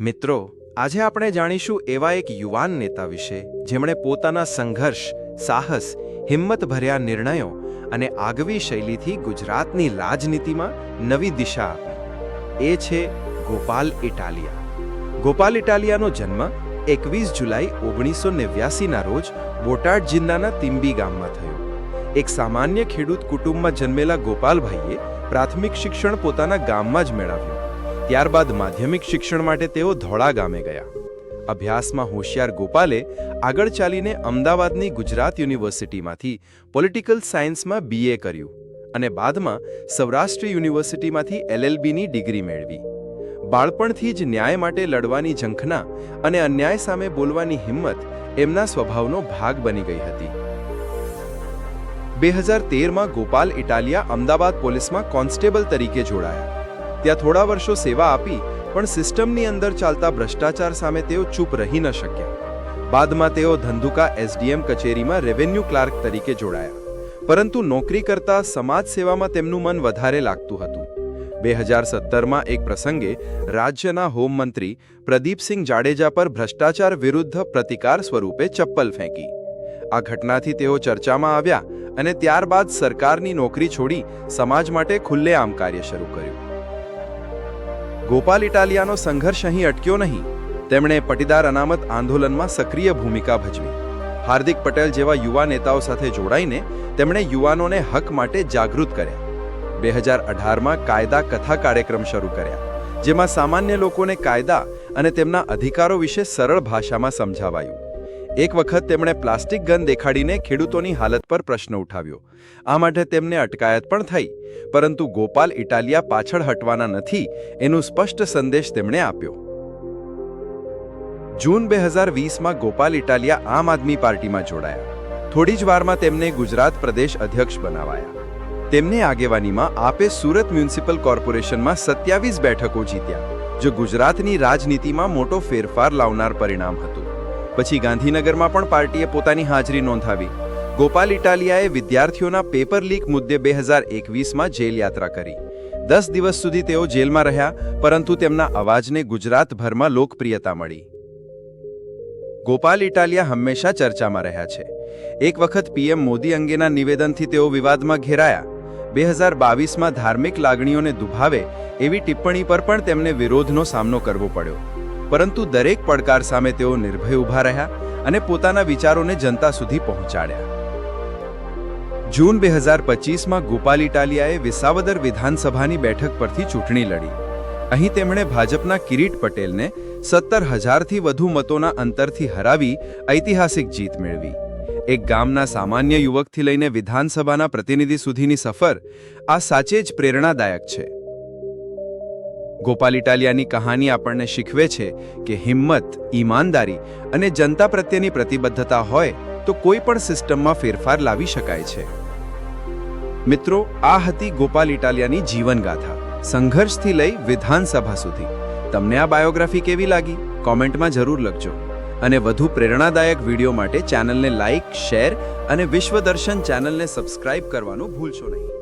મિત્રો, આજે આપણે જાણીશું એવા એક યુવાન નેતા વિશે, જેમણે પોતાના સંઘર્ષ, સાહસ, હિંમતભર્યા નિર્ણયો અને આગવી શૈલીથી ગુજરાતની રાજનીતિમાં નવી દિશા આપી. એ છે ગોપાલ ઇટાલિયા. ગોપાલ ઇટાલિયાનો જન્મ એકવીસ જુલાઈ ઓગણીસો નેવ્યાસીના રોજ બોટાદ જિલ્લાના તિંબી ગામમાં થયો. એક સામાન્ય ખેડૂત કુટુંબમાં જન્મેલા ગોપાલભાઈએ પ્રાથમિક શિક્ષણ પોતાના ગામમાં જ મેળવ્યું. ત્યારબાદ માધ્યમિક શિક્ષણ માટે તેઓ ધોળા ગામે ગયા. અભ્યાસમાં હોશિયાર ગોપાલે આગળ ચાલીને અમદાવાદની ગુજરાત યુનિવર્સિટીમાંથી પોલિટિકલ સાયન્સમાં બીએ કર્યું અને બાદમાં સૌરાષ્ટ્ર યુનિવર્સિટીમાંથી એલએલબીની ડિગ્રી મેળવી. બાળપણથી જ ન્યાય માટે લડવાની ઝંખના અને અન્યાય સામે બોલવાની હિંમત એમના સ્વભાવનો ભાગ બની ગઈ હતી. બે હજાર તેરમાં ગોપાલ ઇટાલિયા અમદાવાદ પોલીસમાં કોન્સ્ટેબલ તરીકે જોડાયા. ત્યાં થોડા વર્ષો સેવા આપી, પણ સિસ્ટમની અંદર ચાલતા ભ્રષ્ટાચાર સામે તેઓ ચૂપ રહી ન શક્યા. બાદમાં તેઓ ધંધુકા એસડીએમ કચેરીમાં રેવન્યુ ક્લાર્ક તરીકે જોડાયા. પરંતુ નોકરી કરતા સમાજ સેવામાં તેમનું મન વધારે લાગતું હતું. બે હજાર સત્તરમાં એક પ્રસંગે રાજ્યના હોમમંત્રી પ્રદીપસિંહ જાડેજા પર ભ્રષ્ટાચાર વિરુદ્ધ પ્રતિકાર સ્વરૂપે ચપ્પલ ફેંકી. આ ઘટનાથી તેઓ ચર્ચામાં આવ્યા અને ત્યારબાદ સરકારની નોકરી છોડી સમાજ માટે ખુલ્લેઆમ કાર્ય શરૂ કર્યું. ગોપાલ ઇટાલિયાનો સંઘર્ષ અહીં અટક્યો નહીં. તેમણે પટીદાર અનામત આંદોલનમાં સક્રિય ભૂમિકા ભજવી. હાર્દિક પટેલ જેવા યુવા નેતાઓ સાથે જોડાઈને તેમણે યુવાનોને હક માટે જાગૃત કર્યા. બે હજાર અઢારમાં કાયદા કથા કાર્યક્રમ શરૂ કર્યા, જેમાં સામાન્ય લોકોને કાયદા અને તેમના અધિકારો વિશે સરળ ભાષામાં સમજાવાયું. એક વખત તેમણે પ્લાસ્ટિક ગન દેખાડીને ખેડૂતોની હાલત પર પ્રશ્ન ઉઠાવ્યો. આ માટે તેમને અટકાયત પણ થઈ પરંતુ ગોપાલ ઇટાલિયા પાછળ હટવાના નથી, એનું સ્પષ્ટ સંદેશ તેમણે આપ્યો. જૂન બે હજાર વીસમાં ગોપાલ ઇટાલિયા આમ આદમી પાર્ટીમાં જોડાયા. થોડી જ વારમાં તેમને ગુજરાત પ્રદેશ અધ્યક્ષ બનાવાયા. તેમની આગેવાનીમાં આપે સુરત મ્યુનિસિપલ કોર્પોરેશનમાં સત્યાવીસ બેઠકો જીત્યા, જે ગુજરાતની રાજનીતિમાં મોટો ફેરફાર લાવનાર પરિણામ હતું. પછી ગાંધીનગરમાં પણ પાર્ટીએ પોતાની હાજરી નોંધાવી ગોપાલ ઇટાલિયાએ વિદ્યાર્થીઓના પેપર લીક મુદ્દે બે હજાર એકવીસમાં જેલ યાત્રા કરી. દસ દિવસ સુધી તેઓ જેલમાં રહ્યા, પરંતુ તેમના અવાજને ગુજરાતભરમાં લોકપ્રિયતા મળી. ગોપાલ ઇટાલિયા હંમેશા ચર્ચામાં રહ્યા છે. એક વખત પીએમ મોદી અંગેના નિવેદનથી તેઓ વિવાદમાં ઘેરાયા. બે હજાર બાવીસમાં ધાર્મિક લાગણીઓને દુભાવે એવી ટિપ્પણી પર પણ તેમને વિરોધનો સામનો કરવો પડ્યો. પરંતુ દરેક પડકાર સામે તેઓ નિર્ભય ઊભા રહ્યા અને પોતાના વિચારોને જનતા સુધી પહોંચાડ્યા. જૂન બે હજાર પચીસમાં ગોપાલ ઇટાલિયાએ વિસાવદર વિધાનસભાની બેઠક પરથી ચૂંટણી લડી. અહીં તેમણે ભાજપના કિરીટ પટેલને સત્તર હજારથી વધુ મતોના અંતરથી હરાવી ઐતિહાસિક જીત મેળવી. એક ગામના સામાન્ય યુવકથી લઈને વિધાનસભાના પ્રતિનિધિ સુધીની સફર આ સાચે જ પ્રેરણાદાયક છે. ગોપાલ ઇટાલિયાની કહાની આપણને શીખવે છે કે હિંમત, ઈમાનદારી અને જનતા પ્રત્યેની પ્રતિબદ્ધતા હોય તો કોઈ પણ સિસ્ટમમાં ફેરફાર લાવી શકાય છે. મિત્રો, આ હતી ગોપાલ ઇટાલિયાની જીવનગાથા, સંઘર્ષથી લઈ વિધાનસભા સુધી. તમને આ બાયોગ્રાફી કેવી લાગી? કોમેન્ટમાં જરૂર લખજો. અને વધુ પ્રેરણાદાયક વીડિયો માટે ચેનલને લાઇક શેર અને વિશ્વદર્શન ચેનલને સબસ્ક્રાઇબ કરવાનું ભૂલશો નહીં.